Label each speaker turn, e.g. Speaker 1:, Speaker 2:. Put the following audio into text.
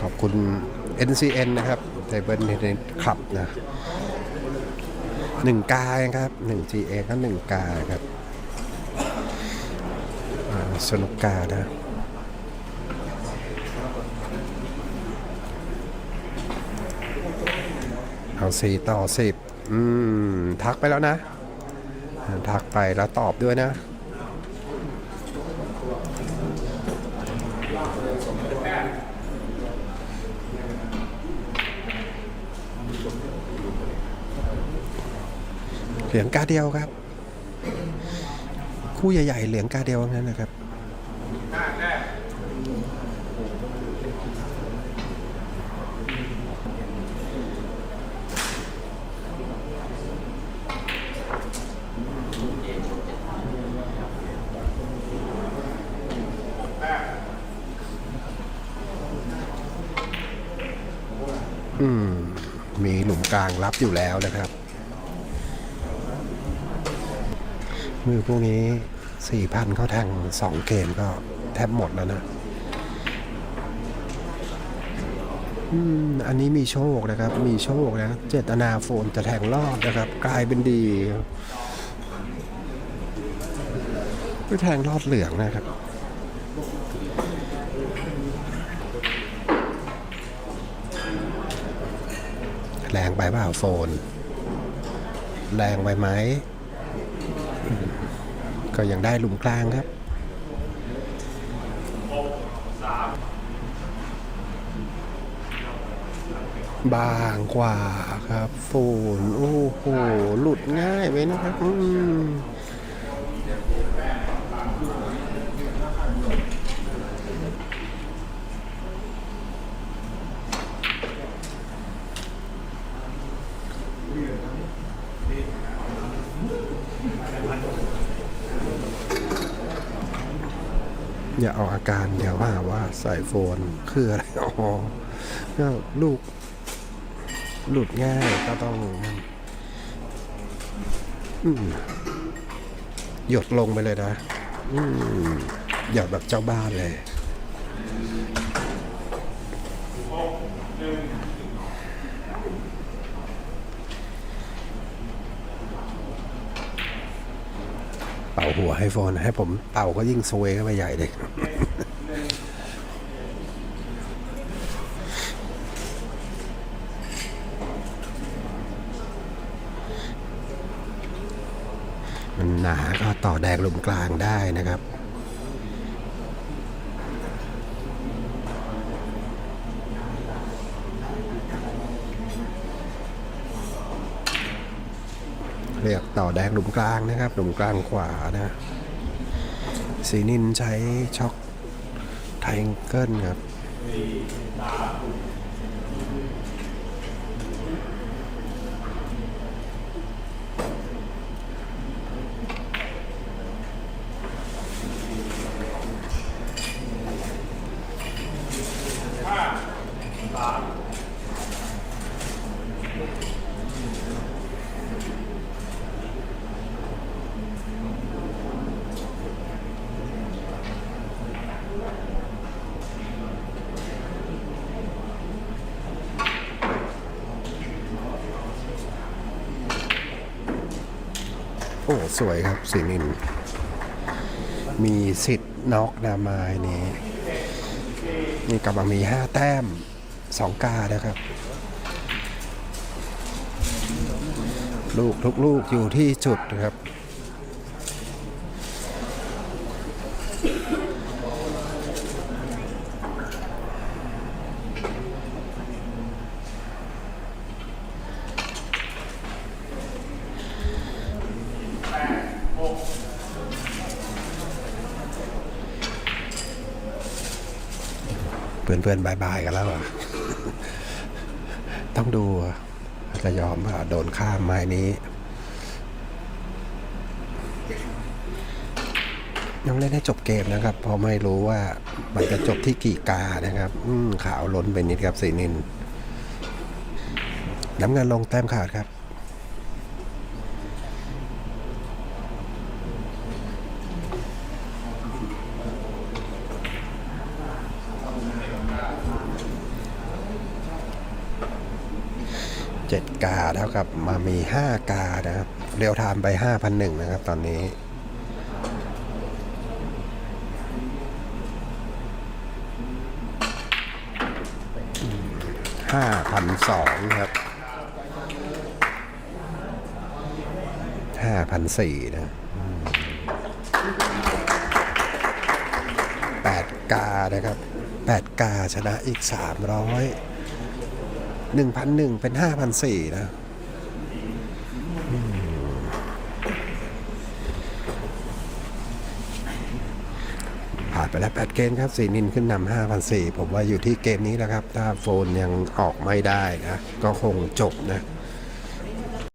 Speaker 1: ขอบคุณ NCN นะครับไทเบิลเทนคลับนะหนึ่งกายครับหนึ่ง GA ก็หนึ่งกายครับสนุกกานะเอาสี่ต่อสิบอืม ทักไปแล้วนะ ทักไปแล้วตอบด้วยนะ เหลืองกาเดียวครับ คู่ใหญ่ๆ เหลืองกาเดียวงั้นนะครับ อืม มีหลุมกลางรับอยู่แล้วนะครับ มือพวกนี้สี่พันเขาแทงสองเกมก็แทบหมดแล้วนะ อืม อันนี้มีโชคนะครับ มีโชคนะ เจตนาโฟนจะแทงรอดนะครับ กลายเป็นดีไปแทงรอดเหลืองนะครับ แรงไปเปล่าโฟน แรงไปไหม ก็ยังได้หลุมกลางครับบางกว่าครับ โฟน โอ้โห หลุดง่ายไปนะครับ อืม อย่าเอาอาการเดี๋ยวว่าว่าใส่โฟนคืออะไรอ๋อก็ลูก หลุดง่ายก็ต้องหยดลงไปเลยนะอืมหยดแบบเจ้าบ้านเลย เป่าหัวให้โฟนให้ผมเป่าก็ยิ่งซวยก็ไปใหญ่เลยมันหนาก็ต่อแดงหลุมกลางได้นะครับ เรียกต่อแดงหลุมกลางนะครับหลุมกลางขวานะสีนินใช้ช็อคไทเกิลครับ โอ้สวยครับสีนิน มีสิทธิ์น็อกนาไม้นี้ นี่กำลังมีห้าแต้มสองกานะครับ ลูกทุกลูกอยู่ที่จุดครับ เพื่อนๆบายบายกันแล้วอะต้องดูอะจะยอมโดนข้ามไม้นี้ ยังเล่นให้จบเกมนะครับเพราะไม่รู้ว่ามันจะจบที่กี่กานะครับ อืขาวล้นไปนิดครับสีนินน้ำเงินลงแต้มขาดครับ กาเท่ากับมามี 5 กานะครับเรียวไทม์ไป 5,001 นะครับ ตอนนี้ ห้าพันสองครับห้าพันสี่นะแปดกานะครับแปดกาชนะอีกสามร้อย หนึ่งพันหนึ่งเป็นห้าพันสี่นะผ่านไปแล้วแปดเกมครับสีนินขึ้นนำห้าพันสี่ผมว่าอยู่ที่เกมนี้แล้วครับ ถ้าโฟนยังออกไม่ได้นะ ก็คงจบนะ